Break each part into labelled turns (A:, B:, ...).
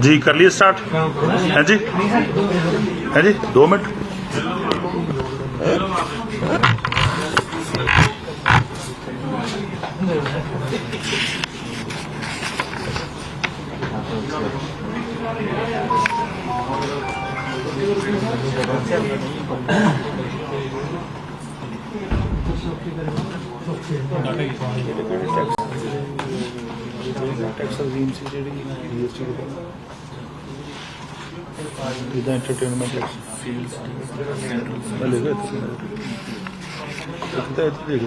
A: ਜੀ ਕਰ ਲਈਏ ਸਟਾਰਟ ਹੈ ਜੀ ਹੈ ਜੀ 2 ਮਿੰਟ ਟੈਕਸ ਰਜੀਮ ਸੀ ਜਿਹੜੀ ਜੀਐਸਟੀ ਦੇ ਇਹਦਾ ਐਂਟਰਟੇਨਮੈਂਟ ਟੈਕਸ ਫੀਲਡ ਹਲੇ ਗਏ ਤੁਸੀਂ ਤਾਂ ਇੱਥੇ ਦੇਖੋ।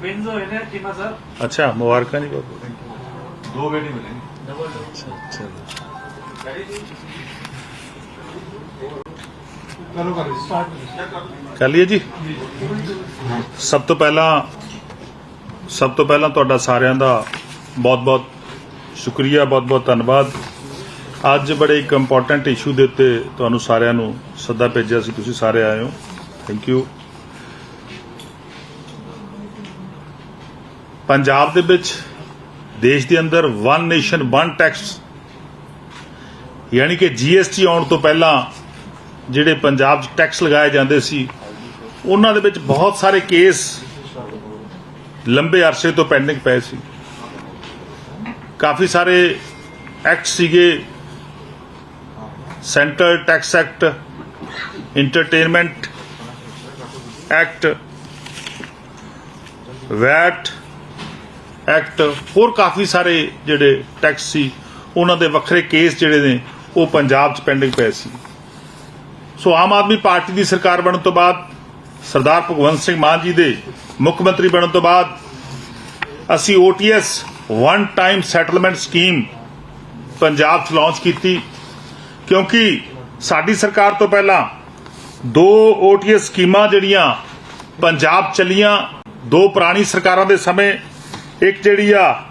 B: ਵਿੰਜ਼ ਹੋਏ ਨੇ ਕਿਮਾ ਸਰ।
A: ਅੱਛਾ ਮੁਬਾਰਕਾਂ ਜੀ ਬਹੁਤ
C: ਦੋ ਬੇਟੀ ਮਿਲੇਗੀ
A: ਅੱਛਾ ਅੱਛਾ।
C: ਕਰੋ ਕਰ
A: ਲਈਏ ਜੀ? ਸਭ ਤੋਂ ਪਹਿਲਾਂ, ਸਭ ਤੋਂ ਪਹਿਲਾਂ ਤੁਹਾਡਾ ਸਾਰਿਆਂ ਦਾ ਬਹੁਤ-ਬਹੁਤ ਸ਼ੁਕਰੀਆ, ਬਹੁਤ-ਬਹੁਤ ਧੰਨਵਾਦ। ਅੱਜ ਬੜੇ ਇੱਕ ਇੰਪੋਰਟੈਂਟ ਇਸ਼ੂ ਦੇ ਉੱਤੇ ਤੁਹਾਨੂੰ ਸਾਰਿਆਂ ਨੂੰ ਸੱਦਾ ਭੇਜਿਆ ਸੀ, ਤੁਸੀਂ ਸਾਰੇ ਆਏ ਹੋ। ਥੈਂਕ ਯੂ ਪੰਜਾਬ ਦੇ ਵਿੱਚ ਦੇਸ਼ ਦੇ ਅੰਦਰ ਵਨ ਨੇਸ਼ਨ ਵਨ ਟੈਕਸ ਯਾਨੀ ਕਿ ਜੀਐਸਟੀ ਆਉਣ ਤੋਂ ਪਹਿਲਾਂ ਜਿਹੜੇ ਪੰਜਾਬ 'ਚ ਟੈਕਸ ਲਗਾਏ ਜਾਂਦੇ ਸੀ, ਉਹਨਾਂ ਦੇ ਵਿੱਚ ਬਹੁਤ ਸਾਰੇ ਕੇਸ ਲੰਬੇ ਅਰਸੇ ਤੋਂ ਪੈਂਡਿੰਗ ਪਏ ਸੀ। ਕਾਫੀ ਸਾਰੇ ਐਕਟ ਸੀਗੇ। Centre tax act entertainment act VAT act ਹੋਰ ਕਾਫੀ ਸਾਰੇ ਜਿਹੜੇ ਟੈਕਸ ਸੀ, ਉਹਨਾਂ ਦੇ ਵੱਖਰੇ ਕੇਸ ਜਿਹੜੇ ਨੇ, ਉਹ ਪੰਜਾਬ 'ਚ ਪੈਂਡਿੰਗ ਪਏ ਸੀ। ਸੋ ਆਮ ਆਦਮੀ ਪਾਰਟੀ ਦੀ ਸਰਕਾਰ ਬਣਨ ਤੋਂ ਬਾਅਦ, ਸਰਦਾਰ ਭਗਵੰਤ ਸਿੰਘ ਮਾਨ ਜੀ ਦੇ ਮੁੱਖ ਮੰਤਰੀ ਬਣਨ ਤੋਂ ਬਾਅਦ, ਅਸੀਂ OTS one time settlement scheme Punjab 'ਚ ਲਾਂਚ ਕੀਤੀ। ਕਿਉਂਕਿ ਸਾਡੀ ਸਰਕਾਰ ਤੋਂ ਪਹਿਲਾਂ ਦੋ OTS ਸਕੀਮਾਂ ਜਿਹੜੀਆਂ ਪੰਜਾਬ ਚੱਲੀਆਂ, ਦੋ ਪੁਰਾਣੀ ਸਰਕਾਰਾਂ ਦੇ ਸਮੇਂ, ਇੱਕ ਜਿਹੜੀ ਆ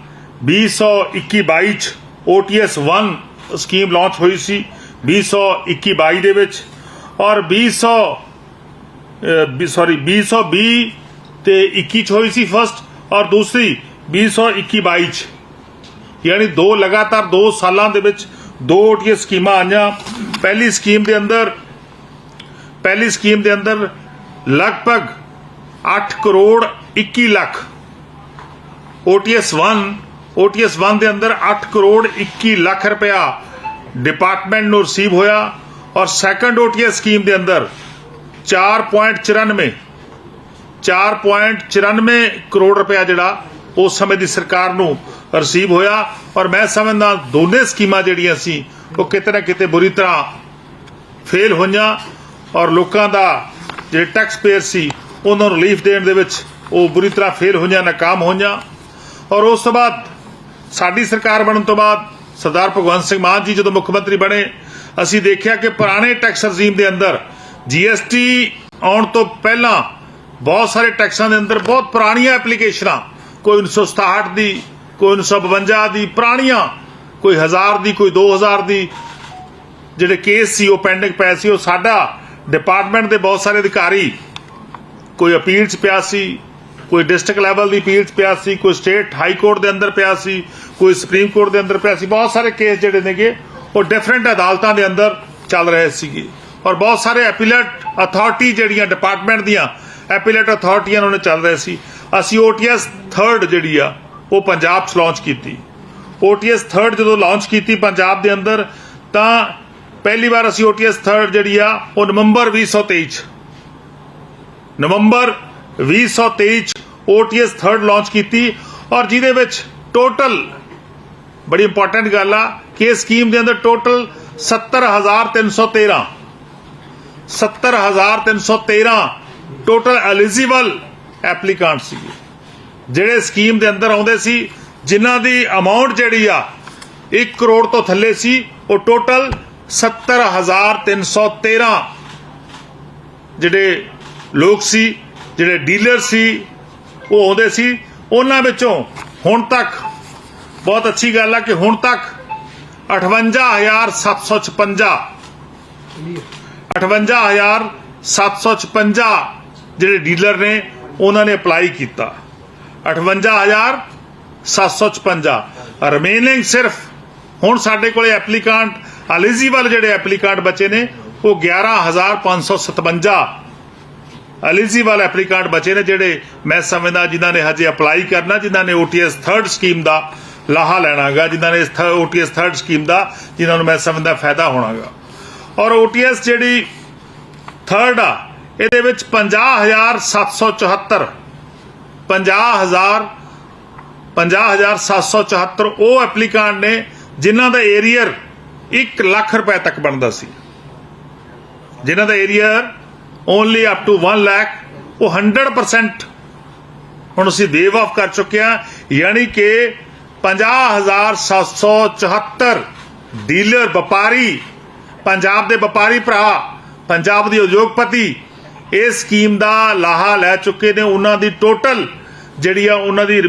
A: 2021-22 ਚ OTS 1 ਸਕੀਮ ਲਾਂਚ ਹੋਈ ਸੀ 2021-22 ਦੇ ਵਿੱਚ। ਔਰ 200 ਸੌਰੀ 2020 ਤੇ 21 ਚ ਹੋਈ ਸੀ ਫਸਟ ਔਰ ਦੂਸਰੀ 2021-22 ਚ। ਯਾਨੀ ਦੋ ਲਗਾਤਾਰ ਦੋ ਸਾਲਾਂ ਦੇ ਵਿੱਚ ਦੋ ਓਟੀਏ ਸਕੀਮਾਂ ਆਈਆਂ। ਪਹਿਲੀ ਸਕੀਮ ਦੇ ਅੰਦਰ, ਪਹਿਲੀ ਸਕੀਮ ਦੇ ਅੰਦਰ ਲਗਭਗ 8 ਕਰੋੜ 21 ਲੱਖ OTS 1 OTS 1 ਦੇ ਅੰਦਰ 8 ਕਰੋੜ 21 ਲੱਖ ਰੁਪਇਆ ਡਿਪਾਰਟਮੈਂਟ ਨੂੰ ਰਿਸੀਵ ਹੋਇਆ। ਔਰ ਸੈਕੰਡ OTS ਸਕੀਮ ਦੇ ਅੰਦਰ 4.94 4.94 ਕਰੋੜ ਰੁਪਇਆ ਜਿਹੜਾ ਉਸ ਸਮੇਂ ਦੀ ਸਰਕਾਰ ਨੂੰ ਰਿਸੀਵ ਹੋਇਆ। ਔਰ ਮੈਂ ਸਮਝਦਾ ਦੋਨੇ ਸਕੀਮਾਂ ਜਿਹੜੀਆਂ ਸੀ, ਉਹ ਕਿਤੇ ਨਾ ਕਿਤੇ ਬੁਰੀ ਤਰ੍ਹਾਂ ਫੇਲ ਹੋਈਆਂ ਔਰ ਲੋਕਾਂ ਦਾ ਜਿਹੜੇ ਟੈਕਸ ਪੇਅਰ ਸੀ, ਉਹਨਾਂ ਨੂੰ ਰਿਲੀਫ ਦੇਣ ਦੇ ਵਿੱਚ ਉਹ ਬੁਰੀ ਤਰ੍ਹਾਂ ਫੇਲ ਹੋਈਆਂ, ਨਾਕਾਮ ਹੋਈਆਂ। ਔਰ ਉਸ ਤੋਂ ਬਾਅਦ ਸਾਡੀ ਸਰਕਾਰ ਬਣਨ ਤੋਂ ਬਾਅਦ ਸਰਦਾਰ ਭਗਵੰਤ ਸਿੰਘ ਮਾਨ ਜੀ ਜਦੋਂ ਮੁੱਖ ਮੰਤਰੀ ਬਣੇ ਅਸੀਂ ਦੇਖਿਆ ਕਿ ਪੁਰਾਣੇ ਟੈਕਸ ਰਜੀਮ ਦੇ ਅੰਦਰ ਜੀਐਸਟੀ ਆਉਣ ਤੋਂ ਪਹਿਲਾਂ ਬਹੁਤ ਸਾਰੇ ਟੈਕਸਾਂ ਦੇ ਅੰਦਰ ਬਹੁਤ ਪੁਰਾਣੀਆਂ ਐਪਲੀਕੇਸ਼ਨਾਂ, ਕੋਈ 1967 ਦੀ, ਕੋਈ 1952 ਦੀ, ਪੁਰਾਣੀਆਂ, ਕੋਈ 1000 ਦੀ, ਕੋਈ 2000 ਦੀ, ਜਿਹੜੇ ਕੇਸ ਸੀ, ਉਹ ਪੈਂਡਿੰਗ ਪਏ ਸੀ, ਉਹ ਸਾਡਾ ਡਿਪਾਰਟਮੈਂਟ ਦੇ ਬਹੁਤ ਸਾਰੇ ਅਧਿਕਾਰੀ, ਕੋਈ ਅਪੀਲ 'ਚ ਪਿਆ ਸੀ, ਕੋਈ ਡਿਸਟ੍ਰਿਕਟ ਲੈਵਲ ਦੀ ਅਪੀਲ 'ਚ ਪਿਆ ਸੀ, ਕੋਈ ਸਟੇਟ ਹਾਈ ਕੋਰਟ ਦੇ ਅੰਦਰ ਪਿਆ ਸੀ, ਕੋਈ ਸੁਪਰੀਮ ਕੋਰਟ ਦੇ ਅੰਦਰ ਪਿਆ ਸੀ, ਬਹੁਤ ਸਾਰੇ ਕੇਸ ਜਿਹੜੇ ਨੇਗੇ ਉਹ ਡਿਫਰੈਂਟ ਅਦਾਲਤਾਂ ਦੇ ਅੰਦਰ ਚੱਲ ਰਹੇ ਸੀਗੇ। ਔਰ ਬਹੁਤ ਸਾਰੇ ਐਪੀਲੇਟ ਅਥਾਰਟੀ ਜਿਹੜੀਆਂ ਡਿਪਾਰਟਮੈਂਟ ਦੀਆਂ ਐਪੀਲੇਟ ਅਥਾਰਟੀਆਂ ਉਹਨਾਂ ਨੇ ਚੱਲ ਰਹੇ ਸੀ। ਅਸੀਂ OTS 3rd ਜਿਹੜੀ ਆ, ਉਹ ਪੰਜਾਬ 'ਚ ਲਾਂਚ ਕੀਤੀ। OTS 3rd ਜਦੋਂ ਲਾਂਚ ਕੀਤੀ ਪੰਜਾਬ ਦੇ ਅੰਦਰ, ਤਾਂ ਪਹਿਲੀ ਵਾਰ ਅਸੀਂ OTS 3rd ਜਿਹੜੀ ਆ, ਉਹ ਨਵੰਬਰ 2023 ਚ। ਨਵੰਬਰ 2023 ਚ OTS 3rd ਲਾਂਚ ਕੀਤੀ। ਔਰ ਜਿਹਦੇ ਵਿੱਚ ਟੋਟਲ ਬੜੀ ਇੰਪੋਰਟੈਂਟ ਗੱਲ ਆ ਕਿ ਇਸ ਸਕੀਮ ਦੇ ਅੰਦਰ ਟੋਟਲ 70313 70313 ਟੋਟਲ ਐਲੀਜੀਬਲ ਐਪਲੀਕੈਂਟ ਸੀਗੇ। ਜਿਹੜੇ ਸਕੀਮ ਦੇ ਅੰਦਰ ਆਉਂਦੇ ਸੀ, ਜਿਨ੍ਹਾਂ ਦੀ ਅਮਾਉਂਟ ਜਿਹੜੀ ਆ 1 ਕਰੋੜ ਤੋਂ ਥੱਲੇ ਸੀ, ਉਹ ਟੋਟਲ 70313 ਜਿਹੜੇ ਲੋਕ ਸੀ, ਜਿਹੜੇ ਡੀਲਰ ਸੀ, ਉਹ ਆਉਂਦੇ ਸੀ। ਉਹਨਾਂ ਵਿੱਚੋਂ ਹੁਣ ਤੱਕ ਬਹੁਤ ਅੱਛੀ ਗੱਲ ਆ ਕਿ ਹੁਣ ਤੱਕ 58756 58756 ਜਿਹੜੇ ਡੀਲਰ ਨੇ, ਉਹਨਾਂ ਨੇ ਅਪਲਾਈ ਕੀਤਾ। 58756 ਰਿਮੇਨਿੰਗ ਸਿਰਫ ਹੁਣ ਸਾਡੇ ਕੋਲੇ ਐਪਲੀਕੈਂਟ ਐਲੀਜੀਬਲ ਜਿਹੜੇ ਐਪਲੀਕੈਂਟ ਬਚੇ ਨੇ, ਉਹ 11557 ਐਲੀਜੀਬਲ ਐਪਲੀਕੈਂਟ ਬਚੇ ਨੇ ਜਿਹੜੇ ਮੈਂ ਸਮਝਦਾ ਜਿਨ੍ਹਾਂ ਨੇ ਹਜੇ ਅਪਲਾਈ ਕਰਨਾ, ਜਿਨ੍ਹਾਂ ਨੇ OTS ਥਰਡ ਸਕੀਮ ਦਾ ਲਾਹਾ ਲੈਣਾਗਾ, ਜਿਨ੍ਹਾਂ ਨੇ ਇਸ OTS ਥਰਡ ਸਕੀਮ ਦਾ, ਜਿਨ੍ਹਾਂ ਨੂੰ ਮੈਂ ਸਮਝਦਾ ਫਾਇਦਾ ਹੋਣਾਗਾ। ਔਰ OTS ਜਿਹੜੀ ਥਰਡ ਆ, ਇਹਦੇ ਵਿੱਚ 50774 50000 50774 ਉਹ ਐਪਲੀਕੈਂਟ ਨੇ, ਜਿਨ੍ਹਾਂ ਦਾ ਏਰੀਅਰ 1 ਲੱਖ ਰੁਪਏ ਤੱਕ ਬਣਦਾ ਸੀ। ਜਿਨ੍ਹਾਂ ਦਾ arrear only up to 1 lakh, ਉਹ 100% ਹੁਣ ਅਸੀਂ ਦੇਵ ਆਫ ਕਰ ਚੁੱਕੇ ਹਾਂ, ਯਾਨੀ ਕਿ 50774 ਡੀਲਰ ਵਪਾਰੀ ਪੰਜਾਬ ਦੇ ਵਪਾਰੀ ਭਰਾ ਪੰਜਾਬ ਦੇ ਉਦਯੋਗਪਤੀ ਇਸ ਸਕੀਮ ਦਾ ਲਾਹਾ ਲੈ ਚੁੱਕੇ ਨੇ। ਉਹਨਾਂ ਦੀ ਟੋਟਲ ਜਿਹੜੀ ਆ ਉਹਨਾਂ ਦੀ ਅਹ,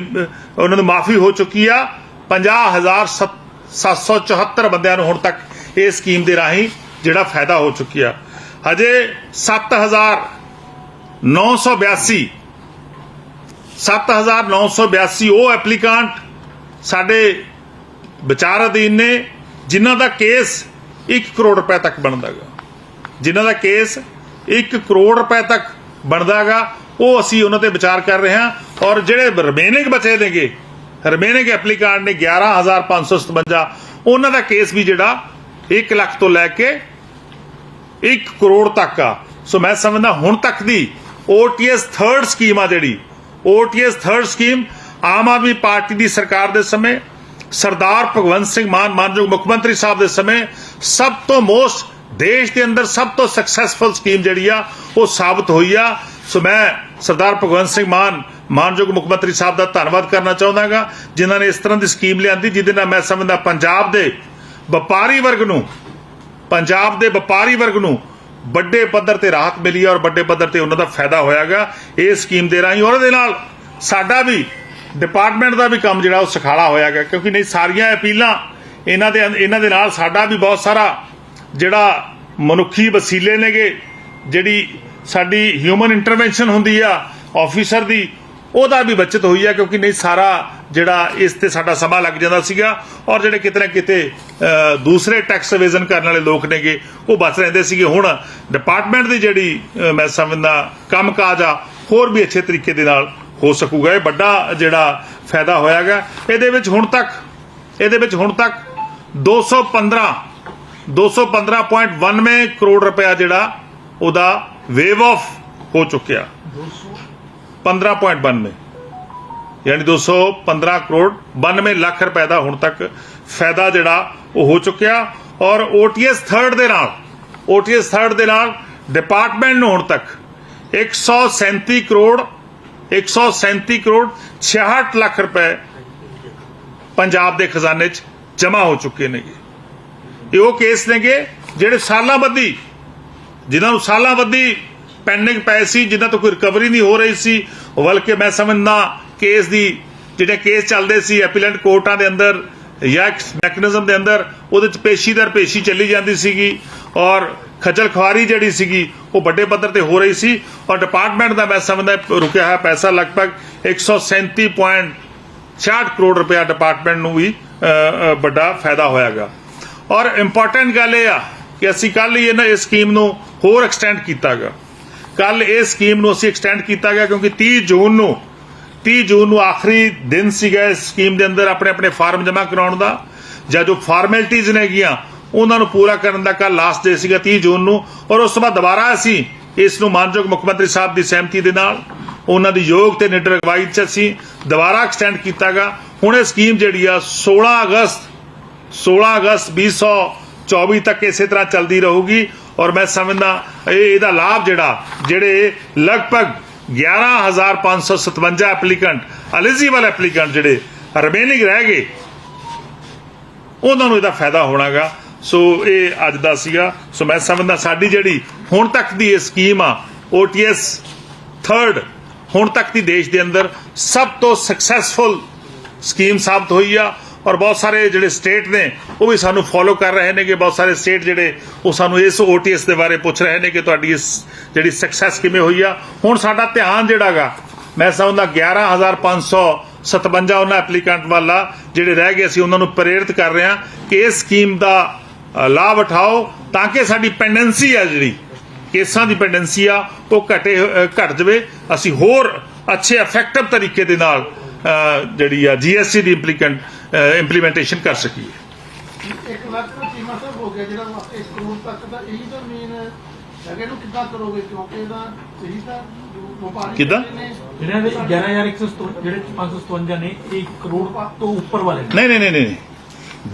A: ਉਹਨਾਂ ਨੂੰ ਮਾਫੀ ਹੋ ਚੁੱਕੀ ਆ। 50774 ਬੰਦਿਆਂ ਨੂੰ ਹੁਣ ਤੱਕ ਇਸ ਸਕੀਮ ਦੇ ਰਾਹੀਂ ਜਿਹੜਾ ਫਾਇਦਾ ਹੋ ਚੁੱਕਿਆ ਹਜੇ 7982 7982 ਉਹ ਐਪਲੀਕੈਂਟ ਸਾਡੇ ਵਿਚਾਰ ਅਧੀਨ ਨੇ ਜਿਨ੍ਹਾਂ ਦਾ ਕੇਸ 1 ਕਰੋੜ ਰੁਪਏ ਤੱਕ ਬਣਦਾਗਾ। ਜਿਨ੍ਹਾਂ ਦਾ ਕੇਸ 1 ਕਰੋੜ ਰੁਪਏ ਤੱਕ ਬਣਦਾਗਾ, ਉਹ ਅਸੀਂ ਉਹਨਾਂ ਤੇ ਵਿਚਾਰ ਕਰ ਰਹੇ ਹਾਂ। ਔਰ ਜਿਹੜੇ ਰਿਮੇਨਿੰਗ ਬਚੇ ਨੇਗੇ ਰਿਮੇਨਿੰਗ ਐਪਲੀਕੈਂਟ ਨੇ 11557 ਉਹਨਾਂ ਦਾ ਕੇਸ ਵੀ ਜਿਹੜਾ 1 ਲੱਖ ਤੋਂ ਲੈ ਕੇ 1 ਕਰੋੜ ਤੱਕ ਆ। ਸੋ ਮੈਂ ਸਮਝਦਾ ਹੁਣ ਤੱਕ ਦੀ OTS ਥਰਡ ਸਕੀਮ ਆ ਜਿਹੜੀ OTS third scheme Aam Aadmi party ਦੀ ਸਰਕਾਰ ਦੇ ਸਮੇਂ, ਸਰਦਾਰ ਭਗਵੰਤ ਸਿੰਘ ਮਾਨ, ਮਾਨਯੋਗ ਮੁੱਖ ਮੰਤਰੀ ਸਾਹਿਬ ਦੇ ਸਮੇਂ, ਸਭ ਤੋਂ ਮੋਸਟ ਦੇਸ਼ ਦੇ ਅੰਦਰ ਸਭ ਤੋਂ ਸਕਸੈਸਫੁਲ ਸਕੀਮ ਜਿਹੜੀ ਆ, ਉਹ ਸਾਬਤ ਹੋਈ ਆ। ਸੋ ਮੈਂ ਸਰਦਾਰ ਭਗਵੰਤ ਸਿੰਘ ਮਾਨ, ਮਾਨਯੋਗ ਮੁੱਖ ਮੰਤਰੀ ਸਾਹਿਬ ਦਾ ਧੰਨਵਾਦ ਕਰਨਾ ਚਾਹੁੰਦਾਗਾ, ਜਿਨ੍ਹਾਂ ਨੇ ਇਸ ਤਰ੍ਹਾਂ ਦੀ ਸਕੀਮ ਲਿਆਂਦੀ, ਜਿਹਦੇ ਨਾਲ ਮੈਂ ਸਮਝਦਾ ਪੰਜਾਬ ਦੇ ਵਪਾਰੀ ਵਰਗ ਨੂੰ, ਪੰਜਾਬ ਦੇ ਵਪਾਰੀ ਵਰਗ ਨੂੰ ਵੱਡੇ ਪੱਧਰ ਤੇ ਰਾਹਤ ਮਿਲੀ ਔਰ ਵੱਡੇ ਪੱਧਰ ਤੇ ਉਹਨਾਂ ਦਾ ਫਾਇਦਾ ਹੋਇਆਗਾ। ਇਸ ਸਕੀਮ ਦੇ ਰਾਹੀਂ ਔਰ ਦੇ ਨਾਲ ਸਾਡਾ ਵੀ ਡਿਪਾਰਟਮੈਂਟ ਦਾ ਵੀ ਕੰਮ ਜਿਹੜਾ ਉਹ ਸਖਾਲਾ ਗਿਆ, ਕਿਉਂਕਿ ਨਹੀਂ ਸਾਰੀਆਂ ਅਪੀਲਾਂ ਇਹਨਾਂ ਦੇ ਇਹਨਾਂ ਦੇ ਨਾਲ ਸਾਡਾ ਵੀ ਬਹੁਤ ਸਾਰਾ ਜਿਹੜਾ ਮਨੁੱਖੀ ਵਸੀਲੇ ਨੇਗੇ, ਜਿਹੜੀ ਸਾਡੀ ਹਿਊਮਨ ਇੰਟਰਵੈਂਸ਼ਨ ਹੁੰਦੀ ਆ ਆਫੀਸਰ ਦੀ, ਉਹਦਾ ਵੀ ਬਚਤ ਹੋਈ ਆ, ਕਿਉਂਕਿ ਨਹੀਂ ਸਾਰਾ ਜਿਹੜਾ ਇਸ ਤੇ ਸਾਡਾ ਸਮਾਂ ਲੱਗ ਜਾਂਦਾ ਸੀਗਾ, ਔਰ ਜਿਹੜੇ ਕਿਤੇ ਨਾ ਕਿਤੇ ਦੂਸਰੇ ਟੈਕਸ ਇਵੇਜ਼ਨ ਕਰਨ ਵਾਲੇ ਲੋਕ ਨੇਗੇ, ਉਹ ਬਚ ਰਹਿੰਦੇ ਸੀਗੇ। ਹੁਣ ਡਿਪਾਰਟਮੈਂਟ ਦੀ ਜਿਹੜੀ ਮੈਂ ਸਮਝਦਾ, ਕੰਮਕਾਜ ਆ, ਹੋਰ ਵੀ ਅੱਛੇ ਤਰੀਕੇ ਦੇ ਨਾਲ ਹੋ ਸਕੂਗਾ। ਇਹ ਵੱਡਾ ਜਿਹੜਾ ਫਾਇਦਾ ਹੋਇਆਗਾ। ਇਹਦੇ ਵਿੱਚ ਹੁਣ ਤੱਕ, ਇਹਦੇ ਵਿੱਚ ਹੁਣ ਤੱਕ 215 215.92 ਕਰੋੜ ਰੁਪਇਆ ਜਿਹੜਾ ਉਹਦਾ ਵੇਵ ਆਫ ਹੋ ਚੁੱਕਿਆ। 15.92 ਯਾਨੀ 215 ਕਰੋੜ 92 ਲੱਖ ਰੁਪਏ ਦਾ ਹੁਣ ਤੱਕ ਫਾਇਦਾ ਜਿਹੜਾ ਉਹ ਹੋ ਚੁੱਕਿਆ। ਔਰ OTS ਥਰਡ ਦੇ ਨਾਲ OTS ਥਰਡ ਦੇ ਨਾਲ ਡਿਪਾਰਟਮੈਂਟ ਨੂੰ ਹੁਣ ਤੱਕ 137 ਕਰੋੜ 137 ਕਰੋੜ 66 ਲੱਖ ਰੁਪਏ ਪੰਜਾਬ ਦੇ ਖਜ਼ਾਨੇ 'ਚ ਜਮ੍ਹਾਂ ਹੋ ਚੁੱਕੇ ਨੇਗੇ ਇਹ ਉਹ ਕੇਸ ਨੇਗੇ ਜਿਹੜੇ ਸਾਲਾਂ ਬੱਧੀ, ਜਿਨ੍ਹਾਂ ਨੂੰ ਸਾਲਾਂ ਬੱਧੀ ਪੈਂਡਿੰਗ ਪਏ ਸੀ, ਜਿਨ੍ਹਾਂ ਤੋਂ ਕੋਈ ਰਿਕਵਰੀ ਨਹੀਂ ਹੋ ਰਹੀ ਸੀ, ਬਲਕਿ ਮੈਂ ਸਮਝਦਾ ਕੇਸ ਦੀ, ਜਿਹੜੇ ਕੇਸ ਚੱਲਦੇ ਸੀ, ਐਪੀਲੈਂਟ ਕੋਰਟਾਂ ਦੇ ਅੰਦਰ ਜਾਂ ਮੈਕਨਿਜ਼ਮ ਦੇ ਅੰਦਰ ਉਹਦੇ ਚ ਪੇਸ਼ੀ ਦਰ ਪੇਸ਼ੀ ਚੱਲੀ ਜਾਂਦੀ ਸੀਗੀ ਔਰ ਖਜਲ ਖੁਆਰੀ ਜਿਹੜੀ ਸੀਗੀ ਉਹ ਵੱਡੇ ਪੱਧਰ ਤੇ ਹੋ ਰਹੀ ਸੀ ਔਰ ਡਿਪਾਰਟਮੈਂਟ ਦਾ ਮੈਂ ਸਮਝਦਾ ਰੁਕਿਆ ਹੋਇਆ ਪੈਸਾ ਲਗਭਗ 137.66 ਕਰੋੜ ਰੁਪਇਆ ਡਿਪਾਰਟਮੈਂਟ ਨੂੰ ਵੀ ਵੱਡਾ ਫਾਇਦਾ ਹੋਇਆਗਾ। ਔਰ ਇੰਪੋਰਟੈਂਟ ਗੱਲ ਇਹ ਆ ਕਿ ਅਸੀਂ ਕੱਲ ਹੀ ਇਹਨਾਂ, ਇਸ ਸਕੀਮ ਨੂੰ ਹੋਰ ਐਕਸਟੈਂਡ ਕੀਤਾਗਾ। ਕੱਲ ਇਸ ਸਕੀਮ ਨੂੰ ਅਸੀਂ ਐਕਸਟੈਂਡ ਕੀਤਾ ਗਿਆ ਕਿਉਂਕਿ 30 ਜੂਨ ਨੂੰ 30 ਜੂਨ ਨੂੰ ਆਖਰੀ ਦਿਨ ਸੀਗਾ ਇਸ ਸਕੀਮ ਦੇ ਅੰਦਰ ਆਪਣੇ ਆਪਣੇ ਫਾਰਮ ਜਮ੍ਹਾਂ ਕਰਾਉਣ ਦਾ। ਜਾਂ ਜੋ ਫਾਰਮੈਲਿਟੀਆਂ ਨੇਗੀਆਂ ਉਹਨਾਂ ਨੂੰ ਪੂਰਾ ਕਰਨ ਦਾ ਕੱਲ ਲਾਸਟ ਡੇ ਸੀਗਾ 30 ਜੂਨ ਨੂੰ। ਔਰ ਉਸ ਤੋਂ ਬਾਅਦ ਦੁਬਾਰਾ ਅਸੀਂ ਇਸ ਨੂੰ ਮਾਨਯੋਗ ਮੁੱਖ ਮੰਤਰੀ ਸਾਹਿਬ ਦੀ ਸਹਿਮਤੀ ਦੇ ਨਾਲ, ਉਹਨਾਂ ਦੀ ਯੋਗ ਤੇ ਨਿਡਰ ਅਗਵਾਈ 'ਚ ਅਸੀਂ ਦੁਬਾਰਾ ਐਕਸਟੈਂਡ ਕੀਤਾਗਾ। ਹੁਣ ਇਹ ਸਕੀਮ ਜਿਹੜੀ ਆ 16 ਅਗਸਤ 16 ਅਗਸਤ 2024 ਤੱਕ ਇਸੇ ਤਰ੍ਹਾਂ ਚੱਲਦੀ ਰਹੂਗੀ। ਔਰ ਮੈਂ ਸਮਝਦਾ, ਇਹ ਇਹਦਾ ਲਾਭ ਜਿਹੜਾ, ਜਿਹੜੇ ਲਗਭਗ 11557 ਐਪਲੀਕੈਂਟ ਐਲੀਜੀਬਲ ਐਪਲੀਕੈਂਟ ਜਿਹੜੇ ਰਿਮੇਨਿੰਗ ਰਹਿ ਗਏ, ਉਹਨਾਂ ਨੂੰ ਇਹਦਾ ਫਾਇਦਾ ਹੋਣਾਗਾ। ਸੋ ਇਹ ਅੱਜ ਦਾ ਸੀਗਾ। ਸੋ ਮੈਂ ਸਮਝਦਾ ਸਾਡੀ ਜਿਹੜੀ ਹੁਣ ਤੱਕ ਦੀ ਇਹ ਸਕੀਮ ਆ OTS 3rd ਹੁਣ ਤੱਕ ਦੀ ਦੇਸ਼ ਦੇ ਅੰਦਰ ਸਭ ਤੋਂ ਸਕਸੈਸਫੁਲ ਸਕੀਮ ਸਾਬਤ ਹੋਈ ਆ। ਔਰ ਬਹੁਤ ਸਾਰੇ ਜਿਹੜੇ ਸਟੇਟ ਨੇ ਉਹ ਵੀ ਸਾਨੂੰ ਫੋਲੋ ਕਰ ਰਹੇ ਨੇ ਕਿ ਬਹੁਤ ਸਾਰੇ ਸਟੇਟ ਜਿਹੜੇ ਉਹ ਸਾਨੂੰ ਇਸ OTS ਦੇ ਬਾਰੇ ਪੁੱਛ ਰਹੇ ਨੇ ਕਿ ਤੁਹਾਡੀ ਇਸ ਜਿਹੜੀ ਸਕਸੈਸ ਕਿਵੇਂ ਹੋਈ ਆ। ਹੁਣ ਸਾਡਾ ਧਿਆਨ ਜਿਹੜਾਗਾ ਮੈਂ ਸਮਝਦਾ 11557 ਉਹਨਾਂ ਐਪਲੀਕੈਂਟ ਵਾਲਾ ਜਿਹੜੇ ਰਹਿ ਗਏ ਅਸੀਂ ਉਹਨਾਂ ਨੂੰ ਪ੍ਰੇਰਿਤ ਕਰ ਰਹੇ ਹਾਂ ਕਿ ਇਸ ਸਕੀਮ ਦਾ ਲਾਭ ਉਠਾਓ ਤਾਂ ਕਿ ਸਾਡੀ ਪੈਂਡੈਂਸੀ ਆ ਜਿਹੜੀ ਕੇਸਾਂ ਦੀ ਪੈਂਡੈਂਸੀ ਆ ਉਹ ਘਟੇ ਅ, ਘਟ ਜਾਵੇ। ਅਸੀਂ ਹੋਰ ਅੱਛੇ ਇਫੈਕਟਿਵ ਤਰੀਕੇ ਦੇ ਨਾਲ ਜਿਹੜੀ ਆ ਜੀਐਸਟੀ ਦੀ ਇੰਪਲੀਕੈਂਟ ਇੰਪਲੀਮੈਂਟੇਸ਼ਨ ਕਰ ਸਕੀਏ।
C: ਇੱਕ ਲੱਖ ਦਾ ਚੀਮਾ ਸਾਹਿਬ ਹੋ ਗਿਆ ਜਿਹੜਾ ਇਸ ਕਰੋੜ ਤੱਕ ਦਾ ਇਹੀ ਤਾਂ ਮੇਨ ਹੈਗਾ ਇਹਨੂੰ ਕਿੱਦਾਂ ਕਰੋਗੇ? ਕਿਉਂਕਿ ਇਹਦਾ ਇਹੀ ਤਾਂ ਵਪਾਰੀ
A: ਕਿੱਦਾਂ?
C: ਜਿਹੜੇ ਨੇ,
B: ਜਿਹੜੇ ਦੇ 11157 ਜਿਹੜੇ 557 ਨੇ 1 ਕਰੋੜ ਤੋਂ ਉੱਪਰ ਵਾਲੇ ਨੇ।
A: ਨਹੀਂ ਨਹੀਂ ਨਹੀਂ ਨਹੀਂ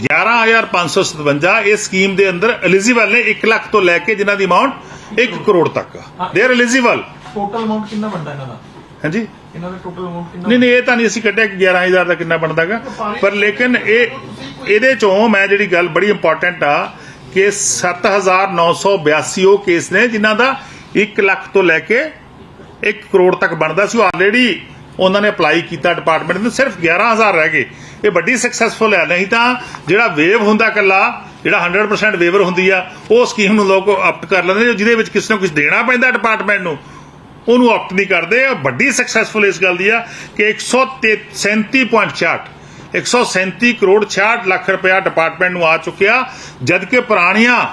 A: 11557 ਇਹ ਸਕੀਮ ਦੇ ਅੰਦਰ ਐਲੀਜੀਬਲ ਨੇ 1 ਲੱਖ ਤੋਂ ਲੈ ਕੇ ਜਿਨ੍ਹਾਂ ਦੀ ਅਮਾਉਂਟ 1 ਕਰੋੜ ਤੱਕ। They are eligible
B: total amount ਕਿੰਨਾ ਬਣਦਾ ਇਹਨਾਂ ਦਾ?
A: ਹਾਂਜੀ।
B: ਇਹਨਾਂ ਦਾ ਟੋਟਲ ਅਮਾਉਂਟ ਕਿੰਨਾ
A: ਨਹੀਂ ਨਹੀਂ ਇਹ ਤਾਂ ਨਹੀਂ ਅਸੀਂ ਕੱਢਿਆ ਕਿ 11000 ਦਾ ਕਿੰਨਾ ਬਣਦਾਗਾ ਪਰ ਲੇਕਿਨ ਇਹ ਇਹਦੇ ਚੋਂ ਮੈਂ ਜਿਹੜੀ ਗੱਲ ਬੜੀ ਇੰਪੋਰਟੈਂਟ ਆ ਕਿ 7982 ਉਹ ਕੇਸ ਨੇ ਜਿਨ੍ਹਾਂ ਦਾ 1 ਲੱਖ ਤੋਂ ਲੈ ਕੇ 1 ਕਰੋੜ ਤੱਕ ਬਣਦਾ ਸੀ। ਉਹ ਆਲਰੇਡੀ ਉਹਨਾਂ ਨੇ ਅਪਲਾਈ ਕੀਤਾ ਡਿਪਾਰਟਮੈਂਟ ਨੇ। ਸਿਰਫ 11000 ਰਹਿ ਗਏ। ਇਹ ਵੱਡੀ ਸਕਸੈਸਫੁਲ ਹੈ ਨਹੀਂ ਤਾਂ ਜਿਹੜਾ ਵੇਵ ਹੁੰਦਾ ਕੱਲਾ ਜਿਹੜਾ 100% ਵੇਵਰ ਹੁੰਦੀ ਆ ਉਹ ਸਕੀਮ ਨੂੰ ਲੋਕ ਆਪਟ ਕਰ ਲੈਂਦੇ ਜਿਹਦੇ ਵਿੱਚ ਕਿਸੇ ਨੂੰ ਕੁਝ ਦੇਣਾ ਪੈਂਦਾ ਡਿਪਾਰਟਮੈਂਟ ਨੂੰ। ਉਹਨੂੰ ਆਪਟ ਨਹੀਂ ਕਰਦੇ। ਆ ਵੱਡੀ ਸਕਸੈਸਫੁਲ ਇਸ ਗੱਲ ਦੀ ਆ ਕਿ 137.66 137 ਕਰੋੜ 66 ਲੱਖ ਰੁਪਇਆ ਡਿਪਾਰਟਮੈਂਟ ਨੂੰ ਆ ਚੁੱਕਿਆ। ਜਦ ਕਿ ਪੁਰਾਣੀਆਂ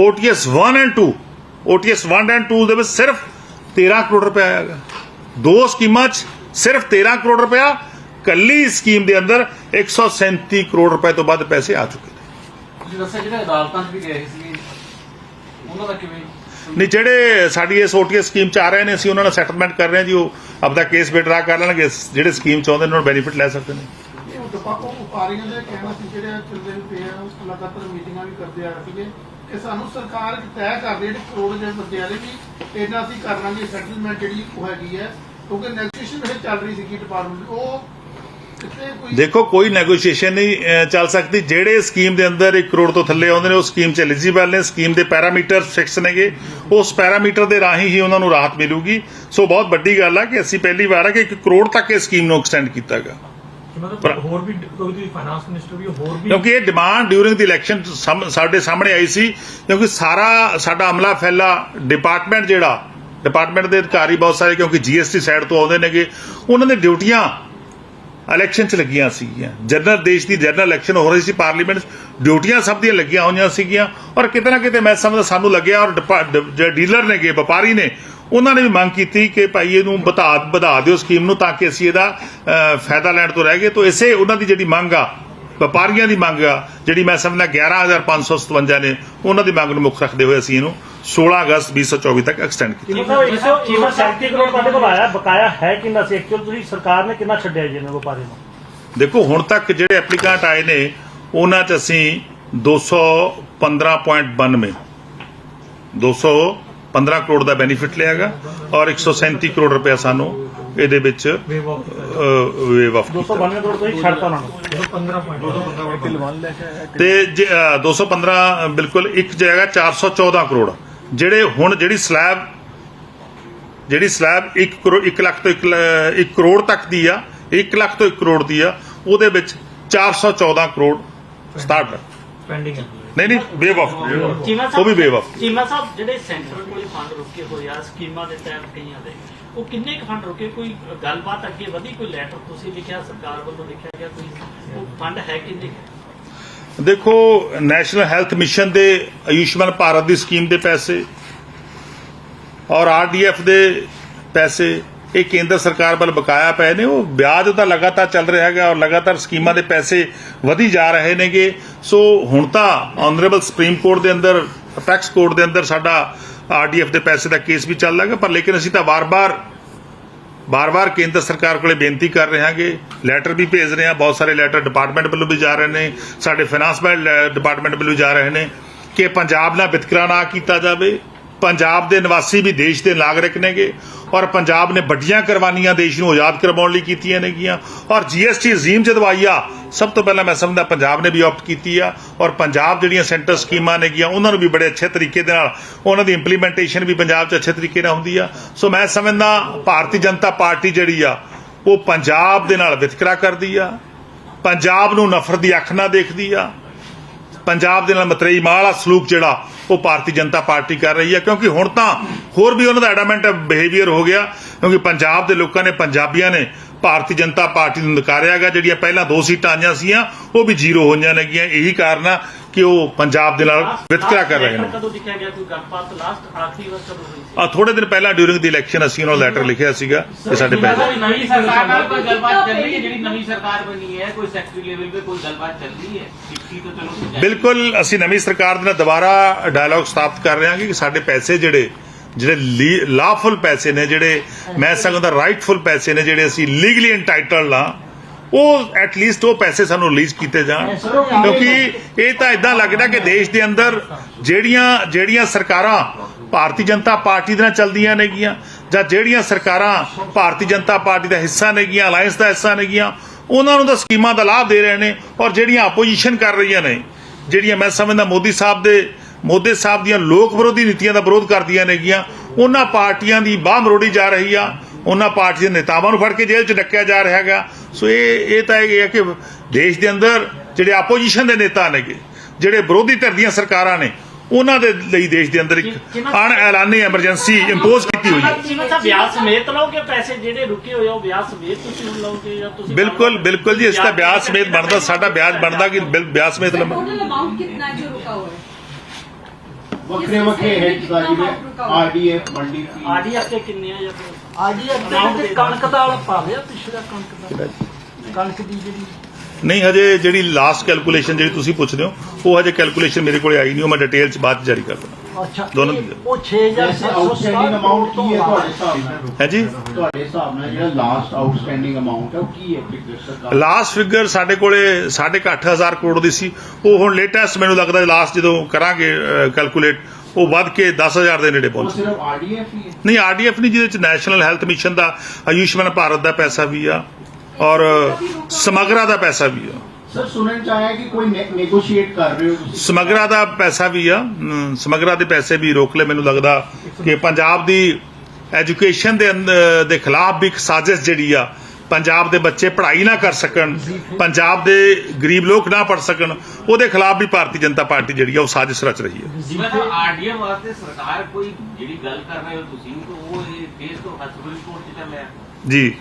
A: OTS 1 ਐਂਡ 2 OTS 1 ਐਂਡ 2 ਦੇ ਵਿੱਚ ਸਿਰਫ 13 ਕਰੋੜ ਰੁਪਇਆ ਆਏਗਾ ਦੋ ਸਕੀਮਾਂ 'ਚ ਸਿਰਫ 13 ਕਰੋੜ ਰੁਪਇਆ। ਕੱਲੀ ਸਕੀਮ ਦੇ ਅੰਦਰ 137 ਕਰੋੜ ਰੁਪਏ ਤੋਂ ਵੱਧ ਪੈਸੇ ਆ ਚੁੱਕੇ ਨੇ।
D: ਤੁਸੀਂ ਦੱਸਿਆ ਜਿਹੜੇ ਅਦਾਲਤਾਂ 'ਚ ਵੀ ਗਏ ਸੀ, ਉਹਨਾਂ ਦਾ ਕਿਵੇਂ
A: ਨਹੀਂ, ਜਿਹੜੇ ਸਾਡੀ ਇਸ OTS ਸਕੀਮ ਚ ਆ ਰਹੇ ਨੇ, ਅਸੀਂ ਉਹਨਾਂ ਨਾਲ ਸੈਟਲਮੈਂਟ ਕਰ ਰਹੇ ਹਾਂ ਜੀ, ਉਹ ਆਪਦਾ ਕੇਸ ਵਿਡਰਾ ਕਰ ਲੈਣਗੇ ਜਿਹੜੇ ਸਕੀਮ ਚ ਨੇ, ਉਹਨਾਂ ਨੂੰ ਬੈਨੀਫਿਟ ਲੈ ਸਕਦੇ ਨੇ।
C: ਵਪਾਰੀਆਂ ਦਾ ਕਹਿਣਾ ਸੀ, ਜਿਹੜੇ ਚੱਲਦੇ ਪਏ ਆ ਉਹ ਲਗਾਤਾਰ ਮੀਟਿੰਗਾਂ ਵੀ ਕਰਦੇ ਆ ਸੀਗੇ, ਕਿ ਸਾਨੂੰ ਸਰਕਾਰ ਤੈਅ ਕਰ ਰਹੀ ਜਿਹੜੇ ਕਰੋੜ ਦੇ ਬੰਦੇ ਵਾਲੇ ਵੀ ਇਹਨਾਂ ਅਸੀਂ ਕਰ ਲਾਂਗੇ ਸੈਟਲਮੈਂਟ ਜਿਹੜੀ ਉਹ ਹੈਗੀ ਹੈ, ਕਿਉਂਕਿ ਨੈਗੋਸ਼ੀਏਸ਼ਨ ਇਹ ਚੱਲ ਰਹੀ ਸੀਗੀ ਡਿਪਾਰਟਮੈਂਟ ਉਹ
A: ਦੇਖੋ ਕੋਈ ਨੈਗੋਸ਼ੀਏਸ਼ਨ ਨਹੀਂ ਚੱਲ ਸਕਦੀ। ਜਿਹੜੇ ਸਕੀਮ ਦੇ ਅੰਦਰ 1 ਕਰੋੜ ਤੋਂ ਥੱਲੇ ਆਉਂਦੇ ਨੇ ਉਹ ਸਕੀਮ ਚ ਐਲੀਜੀਬਲ ਨੇ ਸਕੀਮ ਦੇ ਪੈਰਾਮੀਟਰ ਫਿਕਸ ਨੇਗੇ। ਉਸ ਪੈਰਾਮੀਟਰ ਦੇ ਰਾਹੀਂ ਹੀ ਉਹਨਾਂ ਨੂੰ ਰਾਹਤ ਮਿਲੂਗੀ। ਸੋ ਬਹੁਤ ਵੱਡੀ ਗੱਲ ਆ ਕਿ ਅਸੀਂ ਪਹਿਲੀ ਵਾਰ ਆ ਕਿ 1 ਕਰੋੜ ਤੱਕ ਇਹ ਸਕੀਮ ਨੂੰ ਐਕਸਟੈਂਡ ਕੀਤਾ
B: ਹੋਰ ਵੀ ਕੋਈ ਵੀ ਫਾਈਨਾਂਸ ਮਿਨਿਸਟਰ ਵੀ ਹੋਰ ਵੀ
A: ਕਿਉਂਕਿ ਇਹ ਡਿਮਾਂਡ ਡਿਊਰਿੰਗ ਦੀ ਇਲੈਕਸ਼ਨ ਸਾਡੇ ਸਾਹਮਣੇ ਆਈ ਸੀ ਕਿਉਂਕਿ ਸਾਰਾ ਸਾਡਾ ਅਮਲਾ ਫੈਲਾ ਡਿਪਾਰਟਮੈਂਟ ਜਿਹੜਾ ਡਿਪਾਰਟਮੈਂਟ ਦੇ ਅਧਿਕਾਰੀ ਬਹੁਤ ਸਾਰੇ ਕਿਉਂਕਿ ਜੀਐਸਟੀ ਸਾਈਡ ਤੋਂ ਆਉਂਦੇ ਨੇਗੇ। ਉਹਨਾਂ ਦੇ ਡਿਊਟੀਆਂ ਇਲੈਕਸ਼ਨ 'ਚ ਲੱਗੀਆਂ ਸੀਗੀਆਂ। ਜਨਰਲ ਦੇਸ਼ ਦੀ ਜਨਰਲ ਇਲੈਕਸ਼ਨ ਹੋ ਰਹੀ ਸੀ ਪਾਰਲੀਮੈਂਟ ਡਿਊਟੀਆਂ ਸਭ ਦੀਆਂ ਲੱਗੀਆਂ ਹੋਈਆਂ ਸੀਗੀਆਂ। ਔਰ ਕਿਤੇ ਨਾ ਕਿਤੇ ਮੈਂ ਸਮਝਦਾ ਸਾਨੂੰ ਲੱਗਿਆ, ਔਰ ਡਿਪਾ- ਡ- ਜਿਹੜੇ ਡੀਲਰ ਨੇਗੇ, ਵਪਾਰੀ ਨੇ, ਉਹਨਾਂ ਨੇ ਵੀ ਮੰਗ ਕੀਤੀ ਕਿ ਭਾਈ ਇਹਨੂੰ ਵਧਾ ਵਧਾ ਦਿਓ ਸਕੀਮ ਨੂੰ ਤਾਂ ਕਿ ਅਸੀਂ ਇਹਦਾ ਫਾਇਦਾ ਲੈਣ ਤੋਂ ਰਹਿ ਗਏ। ਤੋਂ ਇਸੇ ਉਹਨਾਂ ਦੀ ਜਿਹੜੀ ਮੰਗ ਆ, ਵਪਾਰੀਆਂ ਦੀ ਮੰਗ ਆ, ਜਿਹੜੀ ਮੈਂ ਸਮਝਦਾ 11557 ਨੇ, ਉਹਨਾਂ ਦੀ ਮੰਗ ਨੂੰ ਮੁੱਖ ਰੱਖਦੇ ਹੋਏ ਅਸੀਂ ਇਹਨੂੰ 16 ਅਗਸਤ 2024 ਤੱਕ ਐਕਸਟੈਂਡ ਕੀਤਾ।
E: ਮਤਲਬ 137 ਕਰੋੜ ਤੁਹਾਡੇ ਕੋਲ ਆਇਆ? ਬਕਾਇਆ ਹੈ ਕਿੰਨਾ ਸੀ? ਐਕਚੁਅਲ ਤੁਸੀਂ ਸਰਕਾਰ ਨੇ ਕਿੰਨਾ ਛੱਡਿਆ ਜੀ ਇਹਨਾਂ ਵਪਾਰੀ ਨੂੰ
A: ਦੇਖੋ ਹੁਣ ਤੱਕ ਜਿਹੜੇ ਐਪਲੀਕੈਂਟ ਆਏ ਨੇ ਉਹਨਾਂ 'ਚ ਅਸੀਂ 215.92 215 ਕਰੋੜ ਦਾ ਬੈਨੀਫਿਟ ਲਿਆਗਾ ਔਰ 137 ਕਰੋੜ ਰੁਪਇਆ ਸਾਨੂੰ ਇਹਦੇ ਵਿੱਚ
B: waive off
A: waive off
E: 292 crore ਤੁਸੀਂ ਛੱਡਤਾ ਉਹਨਾਂ ਨੂੰ।
B: 15.2
A: ਤੇ ਜੇ, ਅ, 215 ਬਿਲਕੁਲ ਇੱਕ ਜਗ੍ਹਾ 414 ਕਰੋੜ ਜਿਹੜੇ ਹੁਣ ਜਿਹੜੀ ਸਲੈਬ ਜਿਹੜੀ ਸਲੈਬ 1 ਕਰੋੜ 1 ਲੱਖ ਤੋਂ 1 ਕਰੋੜ ਤੱਕ ਦੀ ਆ 1 ਲੱਖ ਤੋਂ 1 ਕਰੋੜ ਦੀ ਆ ਉਹਦੇ ਵਿੱਚ 414 ਕਰੋੜ ਸਟਾਰਟ
B: ਪੈਂਡਿੰਗ ਹੈ
A: ਨਹੀਂ ਨਹੀਂ
F: ਚੀਮਾ
A: ਉਹ ਵੀ ਵੇਵ ਆਫ
F: ਚੀਮਾ ਸਾਹਿਬ ਜਿਹੜੇ ਸੈਂਟਰ ਕੋਲੇ ਫੰਡ ਰੁਕੇ ਹੋਏ ਆ ਸਕੀਮਾਂ ਦੇ ਤਹਿਤ ਕਈਆਂ ਦੇ ਉਹ ਕਿੰਨੇ ਕੁ ਫੰਡ ਰੁਕੇ? ਕੋਈ ਗੱਲਬਾਤ ਅੱਗੇ ਵਧੀ? ਕੋਈ ਲੈਟਰ ਤੁਸੀਂ ਲਿਖਿਆ ਸਰਕਾਰ ਵੱਲੋਂ ਲਿਖਿਆ ਗਿਆ ਕੋਈ ਉਹ ਫੰਡ ਹੈ ਕਿੰਨੇ?
A: ਦੇਖੋ ਨੈਸ਼ਨਲ ਹੈਲਥ ਮਿਸ਼ਨ ਦੇ ਆਯੁਸ਼ਮਾਨ ਭਾਰਤ ਦੀ ਸਕੀਮ ਦੇ ਪੈਸੇ ਔਰ ਆਰਡੀਐਫ ਦੇ ਪੈਸੇ, ਇਹ ਕੇਂਦਰ ਸਰਕਾਰ ਵੱਲ ਬਕਾਇਆ ਪਏ ਨੇ। ਉਹ ਵਿਆਜ ਉਹਦਾ ਲਗਾਤਾਰ ਚੱਲ ਰਿਹਾ ਹੈਗਾ ਔਰ ਲਗਾਤਾਰ ਸਕੀਮਾਂ ਦੇ ਪੈਸੇ ਵਧੀ ਜਾ ਰਹੇ ਨੇਗੇ। ਸੋ ਹੁਣ ਤਾਂ ਆਨਰੇਬਲ ਸੁਪਰੀਮ ਕੋਰਟ ਦੇ ਅੰਦਰ ਟੈਕਸ ਕੋਰਟ ਦੇ ਅੰਦਰ ਸਾਡਾ ਆਰਡੀਐਫ ਦੇ ਪੈਸੇ ਦਾ ਕੇਸ ਵੀ ਚੱਲ ਰਿਹਾ ਪਰ ਲੇਕਿਨ ਅਸੀਂ ਤਾਂ ਵਾਰ-ਵਾਰ ਬਾਰ-ਬਾਰ ਕੇਂਦਰ ਸਰਕਾਰ ਕੋਲੇ ਬੇਨਤੀ ਕਰ ਰਹੇ ਹਾਂਗੇ ਲੈਟਰ ਵੀ ਭੇਜ ਰਹੇ ਹਾਂ। ਬਹੁਤ ਸਾਰੇ ਲੈਟਰ ਡਿਪਾਰਟਮੈਂਟ ਵੱਲੋਂ ਵੀ ਜਾ ਰਹੇ ਨੇ। ਸਾਡੇ ਫਾਈਨਾਂਸ ਡਿਪਾਰਟਮੈਂਟ ਵੱਲੋਂ ਜਾ ਰਹੇ ਨੇ ਕਿ ਪੰਜਾਬ ਨਾਲ ਵਿਤਕਰਾ ਨਾ ਕੀਤਾ ਜਾਵੇ। ਪੰਜਾਬ ਦੇ ਨਿਵਾਸੀ ਵੀ ਦੇਸ਼ ਦੇ ਨਾਗਰਿਕ ਨੇਗੇ ਔਰ ਪੰਜਾਬ ਨੇ ਵੱਡੀਆਂ ਕੁਰਬਾਨੀਆਂ ਦੇਸ਼ ਨੂੰ ਆਜ਼ਾਦ ਕਰਵਾਉਣ ਲਈ ਕੀਤੀਆਂ ਨੇਗੀਆਂ। ਔਰ ਜੀਐਸਟੀ ਰਜੀਮ ਜਦਵਾਈ ਆ ਸਭ ਤੋਂ ਪਹਿਲਾਂ ਮੈਂ ਸਮਝਦਾ ਪੰਜਾਬ ਨੇ ਵੀ ਆਪਟ ਕੀਤੀ ਆ ਔਰ ਪੰਜਾਬ ਜਿਹੜੀਆਂ ਸੈਂਟਰ ਸਕੀਮਾਂ ਨੇਗੀਆਂ, ਉਹਨਾਂ ਨੂੰ ਵੀ ਬੜੇ ਅੱਛੇ ਤਰੀਕੇ ਦੇ ਨਾਲ, ਉਹਨਾਂ ਦੀ ਇੰਪਲੀਮੈਂਟੇਸ਼ਨ ਵੀ ਪੰਜਾਬ 'ਚ ਅੱਛੇ ਤਰੀਕੇ ਨਾਲ ਹੁੰਦੀ ਆ। ਸੋ ਮੈਂ ਸਮਝਦਾ ਭਾਰਤੀ ਜਨਤਾ ਪਾਰਟੀ ਜਿਹੜੀ ਆ, ਉਹ ਪੰਜਾਬ ਦੇ ਨਾਲ ਵਿਤਕਰਾ ਕਰਦੀ ਆ, ਪੰਜਾਬ ਨੂੰ ਨਫ਼ਰਤ ਦੀ ਅੱਖ ਨਾਲ ਦੇਖਦੀ ਆ ਪੰਜਾਬ ਦੇ ਨਾਲ ਮਤਰੇਈ ਮਾਂ ਵਾਲਾ ਸਲੂਕ ਜਿਹੜਾ, ਉਹ ਭਾਰਤੀ ਜਨਤਾ ਪਾਰਟੀ ਕਰ ਰਹੀ ਹੈ, ਕਿਉਂਕਿ ਹੁਣ ਤਾਂ ਹੋਰ ਵੀ ਉਹਨਾਂ ਦਾ ਐਡਾਮੈਂਟ ਬਿਹੇਵੀਅਰ ਹੋ ਗਿਆ, ਕਿਉਂਕਿ ਪੰਜਾਬ ਦੇ ਲੋਕਾਂ ਨੇ, ਪੰਜਾਬੀਆਂ ਨੇ ਭਾਰਤੀ ਜਨਤਾ ਪਾਰਟੀ ਨੂੰ ਨਕਾਰਿਆ ਗਿਆ ਜਿਹੜੀਆਂ ਪਹਿਲਾਂ ਦੋ ਸੀਟਾਂ ਆਈਆਂ ਸੀਆਂ, ਉਹ ਵੀ ਜ਼ੀਰੋ ਹੋਈਆਂ ਨੇਗੀਆਂ, ਇਹੀ ਕਾਰਨ ਆ। ਕਿ ਉਹ ਪੰਜਾਬ ਦੇ ਨਾਲ ਵਿਤਕਰਾ ਕਰ ਰਹੇ ਨੇ?
F: ਕਦੋਂ ਲਿਖਿਆ ਗਿਆ? ਕੋਈ ਗੱਲਬਾਤ ਲਾਸਟ ਆਖਰੀ ਵਾਰ ਕਦੋਂ ਹੋਈ ਸੀ?
A: ਆ ਥੋੜੇ ਦਿਨ ਪਹਿਲਾਂ ਡਿਊਰਿੰਗ ਦੀ ਇਲੈਕਸ਼ਨ ਅਸੀਂ ਉਹਨਾਂ ਲੈਟਰ ਲਿਖਿਆ ਸੀਗਾ ਇਹ ਸਾਡੇ ਪੈਸੇ
D: ਨਵੀਂ ਸਰਕਾਰ ਕੋਈ ਗੱਲਬਾਤ ਚੱਲ ਰਹੀ ਹੈ? ਜਿਹੜੀ ਨਵੀਂ ਸਰਕਾਰ ਬਣੀ ਹੈ ਕੋਈ ਸੈਕਟਰੀ ਲੈਵਲ ਤੇ ਕੋਈ ਗੱਲਬਾਤ ਚੱਲ ਰਹੀ ਹੈ?
A: ਬਿਲਕੁਲ ਅਸੀਂ ਨਵੀਂ ਸਰਕਾਰ ਦੇ ਨਾਲ ਦੁਬਾਰਾ ਡਾਇਲੌਗ ਸਥਾਪਿਤ ਕਰ ਰਹੇ ਹਾਂ ਕਿ ਸਾਡੇ ਪੈਸੇ ਜਿਹੜੇ ਜਿਹੜੇ ਲਾਫੁਲ ਪੈਸੇ ਨੇ ਜਿਹੜੇ ਮੈਂ ਸਕਦਾ ਰਾਈਟਫੁਲ ਪੈਸੇ ਨੇ ਜਿਹੜੇ ਅਸੀਂ ਲੀਗਲੀ ਇੰਟਾਈਟਲਡ ਆ ਉਹ ਐਟ ਲੀਸਟ ਉਹ ਪੈਸੇ ਸਾਨੂੰ ਰਿਲੀਜ਼ ਕੀਤੇ ਜਾਣ। ਕਿਉਂਕਿ ਇਹ ਤਾਂ ਇਦਾਂ ਲੱਗਦਾ ਕਿ ਦੇਸ਼ ਦੇ ਅੰਦਰ ਜਿਹੜੀਆਂ ਜਿਹੜੀਆਂ ਸਰਕਾਰਾਂ ਭਾਰਤੀ ਜਨਤਾ ਪਾਰਟੀ ਦੇ ਨਾਲ ਚੱਲਦੀਆਂ ਨੇਗੀਆਂ ਜਾਂ ਜਿਹੜੀਆਂ ਸਰਕਾਰਾਂ ਭਾਰਤੀ ਜਨਤਾ ਪਾਰਟੀ ਦਾ ਹਿੱਸਾ ਨੇਗੀਆਂ ਅਲਾਈਅੰਸ ਦਾ ਹਿੱਸਾ ਨੇਗੀਆਂ ਉਹਨਾਂ ਨੂੰ ਤਾਂ ਸਕੀਮਾਂ ਦਾ ਲਾਭ ਦੇ ਰਹੇ ਨੇ ਔਰ ਜਿਹੜੀਆਂ ਆਪੋਜੀਸ਼ਨ ਕਰ ਰਹੀਆਂ ਨੇ ਜਿਹੜੀਆਂ ਮੈਂ ਸਮਝਦਾ ਮੋਦੀ ਸਾਹਿਬ ਦੇ ਮੋਦੀ ਸਾਹਿਬ ਦੀਆਂ ਲੋਕ ਵਿਰੋਧੀ ਨੀਤੀਆਂ ਦਾ ਵਿਰੋਧ ਕਰਦੀਆਂ ਨੇਗੀਆਂ ਉਹਨਾਂ ਪਾਰਟੀਆਂ ਦੀ ਬਾਹ ਮਰੋੜੀ ਜਾ ਰਹੀ ਆ ਉਹਨਾਂ ਪਾਰਟੀ ਦੇ ਨੇਤਾਵਾਂ ਨੂੰ ਫੜ ਕੇ ਜੇਲ੍ਹ 'ਚ ਡੱਕਿਆ ਜਾ ਰਿਹਾ ਹੈਗਾ ਸੋ ਇਹ ਇਹ ਤਾਂ ਇਹ ਹੈ ਕਿ ਦੇਸ਼ ਦੇ ਅੰਦਰ ਜਿਹੜੇ ਆਪੋਜੀਸ਼ਨ ਦੇ ਨੇਤਾ ਨੇਗੇ ਜਿਹੜੇ ਵਿਰੋਧੀ ਧਿਰ ਦੀਆਂ ਸਰਕਾਰਾਂ ਨੇ ਉਹਨਾਂ ਦੇ ਲਈ ਦੇਸ਼ ਦੇ ਅੰਦਰ ਇੱਕ ਅਣ ਐਲਾਨੀ ਐਮਰਜੈਂਸੀ ਇੰਪੋਜ਼ ਕੀਤੀ ਹੋਈ ਹੈ।
F: ਵਿਆਹ ਸਮੇਤ ਲਓਗੇ ਪੈਸੇ ਜਿਹੜੇ ਰੁਕੇ ਹੋਏ ਉਹ ਵਿਆਹ ਸਮੇਤ ਤੁਸੀਂ ਲਓਗੇ ਜਾਂ ਤੁਸੀਂ
A: ਬਿਲਕੁਲ ਬਿਲਕੁਲ ਜੀ ਇਸ ਦਾ ਵਿਆਹ ਸਮੇਤ ਬਣਦਾ ਸਾਡਾ ਵਿਆਜ ਬਣਦਾ ਕਿ ਵਿਆਹ ਸਮੇਤ
G: ਲੰਮਾ ਟੋਟਲ ਅਮਾਉਂਟ ਕਿੰਨਾ ਜੋ ਰੁਕਾ ਹੋਇਆ? ਹੈ
H: ਵੱਖਰੇ ਵੱਖਰੇ ਹੈ ਜੀ ਆਰਡੀਐਫ ਮੰਡੀ
F: ਆਰਡੀਐਫ ਕਿੰਨੇ ਆ ਜਾਂ
B: ਅੱਜ ਇਹ ਤੇ ਕਣਕ ਦਾ ਵਾਲਾ ਪਾ ਲਿਆ ਪਿਛਲਾ ਕਣਕ ਦਾ। ਕਣਕ ਦੀ ਜਿਹੜੀ
A: ਨਹੀਂ ਹਜੇ ਜਿਹੜੀ ਲਾਸਟ ਕੈਲਕੂਲੇਸ਼ਨ ਜਿਹੜੀ ਤੁਸੀਂ ਪੁੱਛਦੇ ਹੋ ਉਹ ਹਜੇ ਕੈਲਕੂਲੇਸ਼ਨ ਮੇਰੇ ਕੋਲੇ ਆਈ ਨਹੀਂ ਉਹ ਮੈਂ ਡਿਟੇਲ ਚ ਬਾਅਦ ਚ ਜਾਰੀ ਕਰ
B: ਅੱਛਾ
A: ਦੋਨੋਂ।
B: ਉਹ 6000
H: ਵੈਸੇ ਆਊਟਸਟੈਂਡਿੰਗ ਅਮਾਉਂਟ ਕੀ ਹੈ ਤੁਹਾਡੇ ਹਿਸਾਬ ਨਾਲ?
A: ਹੈ ਜੀ?
H: ਤੁਹਾਡੇ ਹਿਸਾਬ ਨਾਲ ਜਿਹੜਾ ਲਾਸਟ ਆਊਟਸਟੈਂਡਿੰਗ ਅਮਾਉਂਟ ਹੈ ਉਹ ਕੀ ਹੈ ਫਿਗਰ ਸਰਕਾਰ
A: ਲਾਸਟ ਫਿਗਰ ਸਾਡੇ ਕੋਲੇ 8000 ਕਰੋੜ ਦੀ ਸੀ। ਉਹ ਹੁਣ ਲੇਟੈਸਟ ਮੈਨੂੰ ਲੱਗਦਾ ਲਾਸਟ ਜਦੋਂ ਕਰਾਂਗੇ ਕੈਲਕੂਲੇਟ ਉਹ ਵੱਧ ਕੇ 10000 ਦੇ ਨੇੜੇ ਪਹੁੰਚ।
H: ਸਿਰਫ ਆਰਡੀਐਫ ਹੀ
A: ਨਹੀਂ ਆਰਡੀਐਫ ਨਹੀਂ ਜਿਹਦੇ ਚ ਨੈਸ਼ਨਲ ਹੈਲਥ ਮਿਸ਼ਨ ਦਾ ਆਯੁਸ਼ਮਾਨ ਭਾਰਤ ਦਾ ਪੈਸਾ ਵੀ ਆ ਔਰ ਸਮਗਰਾ ਦਾ ਪੈਸਾ ਵੀ ਆ।
H: ਸਰ ਸੁਣਨ ਚ ਆਇਆ ਕਿ ਕੋਈ ਨੈਗੋਸ਼ੀਏਟ ਕਰ ਰਹੇ ਹੋ ਤੁਸੀਂ?
A: ਸਮਗਰਾ ਦਾ ਪੈਸਾ ਵੀ ਆ। ਸਮਗਰਾ ਦੇ ਪੈਸੇ ਵੀ ਰੋਕ ਲੈ ਮੈਨੂੰ ਲੱਗਦਾ ਕਿ ਪੰਜਾਬ ਦੀ ਐਜੂਕੇਸ਼ਨ ਦੇ ਦੇ ਖਿਲਾਫ ਵੀ ਇੱਕ ਸਾਜ਼ਿਸ਼ ਜਿਹੜੀ ਆ ਪੰਜਾਬ ਦੇ ਬੱਚੇ ਪੜ੍ਹਾਈ ਨਾ ਕਰ ਸਕਣ ਪੰਜਾਬ ਦੇ ਗਰੀਬ ਲੋਕ ਨਾ ਪੜ ਸਕਣ ਉਹਦੇ ਖਿਲਾਫ ਵੀ ਭਾਰਤੀ ਜਨਤਾ ਪਾਰਟੀ ਜਿਹੜੀ ਆ ਉਹ ਸਾਜ਼ਿਸ਼ ਰਚ ਰਹੀ ਹੈ।
D: ਜਿਵੇਂ ਆਰਡੀਐਮ ਵਾਸਤੇ ਸਰਕਾਰ ਕੋਈ ਜਿਹੜੀ ਗੱਲ ਕਰ ਰਹੇ ਹੋ ਤੁਸੀਂ ਉਹ ਇਹ ਕੇਸ ਤੋਂ ਸੁਪਰੀਮ ਕੋਰਟ ਚ ਚੱਲਿਆ
A: ਜੀ।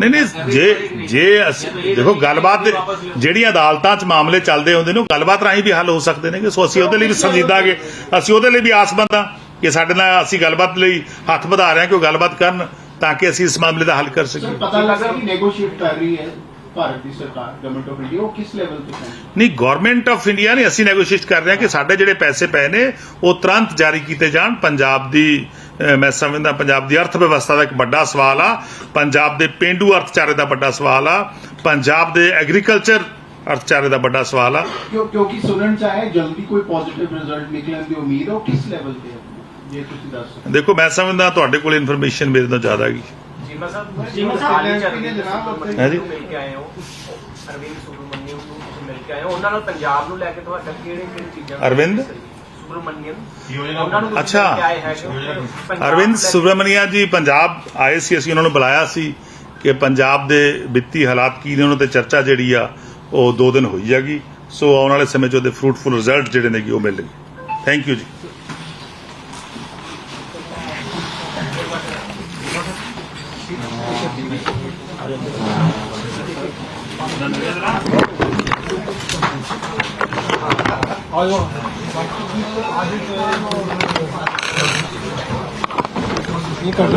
A: ਨਹੀਂ ਨਹੀਂ ਜੇ ਜੇ ਅਸੀਂ ਦੇਖੋ ਗੱਲਬਾਤ ਜਿਹੜੀਆਂ ਅਦਾਲਤਾਂ 'ਚ ਮਾਮਲੇ ਚੱਲਦੇ ਹੁੰਦੇ ਨੇ ਉਹ ਗੱਲਬਾਤ ਰਾਹੀਂ ਵੀ ਹੱਲ ਹੋ ਸਕਦੇ ਨੇ ਕਿ ਸੋ ਅਸੀਂ ਉਹਦੇ ਲਈ ਵੀ ਸੰਜੀਦਾਗੇ। ਅਸੀਂ ਉਹਦੇ ਲਈ ਵੀ ਆਸਬੰਦ ਹਾਂ ਕਿ ਸਾਡੇ ਨਾਲ ਅਸੀਂ ਗੱਲਬਾਤ ਲਈ ਹੱਥ ਵਧਾ ਰਹੇ ਹਾਂ ਕਿ ਉਹ ਗੱਲਬਾਤ ਕਰਨ। ਤਾਂ ਕਿ ਅਸੀਂ ਇਸ ਮਾਮਲੇ ਦਾ ਹੱਲ ਕਰ ਸਕੀਏ।
H: ਪਤਾ ਲੱਗਾ ਕਿ ਨੈਗੋਸ਼ੀਏਟ ਕਰ ਰਹੀ ਹੈ ਭਾਰਤ ਦੀ ਸਰਕਾਰ ਗਵਰਨਮੈਂਟ ਆਫ ਇੰਡੀਆ ਉਹ ਕਿਸ ਲੈਵਲ ਤੇ
A: ਨਹੀਂ ਗਵਰਨਮੈਂਟ ਆਫ ਇੰਡੀਆ ਨੇ ਅਸੀਂ ਨੈਗੋਸ਼ੀਏਟ ਕਰ ਰਹੇ ਹਾਂ ਕਿ ਸਾਡੇ ਜਿਹੜੇ ਪੈਸੇ ਪਏ ਨੇ ਉਹ ਤੁਰੰਤ ਜਾਰੀ ਕੀਤੇ ਜਾਣ। ਪੰਜਾਬ ਦੀ ਮੈਂ ਸਮਝਦਾ ਪੰਜਾਬ ਦੀ ਅਰਥ ਵਿਵਸਥਾ ਦਾ ਇੱਕ ਵੱਡਾ ਸਵਾਲ ਆ। ਪੰਜਾਬ ਦੇ ਪਿੰਡੂ ਅਰਥਚਾਰੇ ਦਾ ਵੱਡਾ ਸਵਾਲ ਆ। ਪੰਜਾਬ ਦੇ ਐਗਰੀਕਲਚਰ ਅਰਥਚਾਰੇ ਦਾ ਵੱਡਾ ਸਵਾਲ ਆ।
H: ਕਿਉਂ ਕਿਉਂਕਿ ਸੁਣਨ ਚ ਆਇਆ ਜਲਦੀ ਕੋਈ ਪੋਜ਼ਿਟਿਵ ਰਿਜ਼ਲਟ ਨਿਕਲਣ ਦੀ ਉਮੀਦ ਹੈ ਕਿਸ ਲੈਵਲ ਤੇ ਹੈ? ਜੇ ਤੁਸੀਂ ਦੱਸ ਸਕੋ
A: ਦੇਖੋ ਮੈਂ ਸਮਝਦਾ ਤੁਹਾਡੇ ਕੋਲ ਇਨਫੋਰਮੇਸ਼ਨ ਮੇਰੇ ਤੋਂ ਜ਼ਿਆਦਾ ਹੈਗੀ।
D: ਜੀਮਾ ਸਾਹਿਬ
F: ਜੀਮਾ ਸਾਹਿਬ,
C: ਹਾਲੇ ਜਨਾਬ ਉੱਥੇ
A: ਹੈ ਜੀ?
I: ਮਿਲ ਕੇ ਆਏ ਹੋ। ਅਰਵਿੰਦ ਸੁਬਰਮਨੀਅਮ ਨੂੰ ਤੁਸੀਂ ਮਿਲ ਕੇ ਆਏ ਹੋ। ਉਹਨਾਂ ਨਾਲ ਪੰਜਾਬ ਨੂੰ ਲੈ ਕੇ ਤੁਹਾਡਾ ਕਿਹੜੇ ਕਿਹੜੇ ਚੀਜ਼ਾਂ
A: ਅਰਵਿੰਦ?
I: ਸੁਬਰਮਨੀਅਮ। ਉਹਨਾਂ ਨੂੰ ਤੁਸੀਂ
A: ਅੱਛਾ।
I: ਕੇ
A: ਅਰਵਿੰਦ
I: ਕੇ-
A: ਸੁਬਰਮਨੀਆ ਜੀ ਪੰਜਾਬ ਆਏ ਸੀ ਅਸੀਂ ਉਹਨਾਂ ਨੂੰ ਬੁਲਾਇਆ ਸੀ ਕਿ ਪੰਜਾਬ ਦੇ ਵਿੱਤੀ ਹਾਲਾਤ ਕੀ ਨੇ ਉਹਨਾਂ ਤੇ ਚਰਚਾ ਜਿਹੜੀ ਆ ਉਹ ਦੋ ਦਿਨ ਹੋਈ ਜਾਗੀ ਸੋ ਆਉਣ ਵਾਲੇ ਸਮੇਂ 'ਚ ਉਹਦੇ ਫਰੂਟਫੁਲ ਰਿਜ਼ਲਟ ਜਿਹੜੇ ਨੇ ਉਹ ਮਿਲਣਗੇ। ਥੈਂਕ ਯੂ ਜੀ। 你干啥？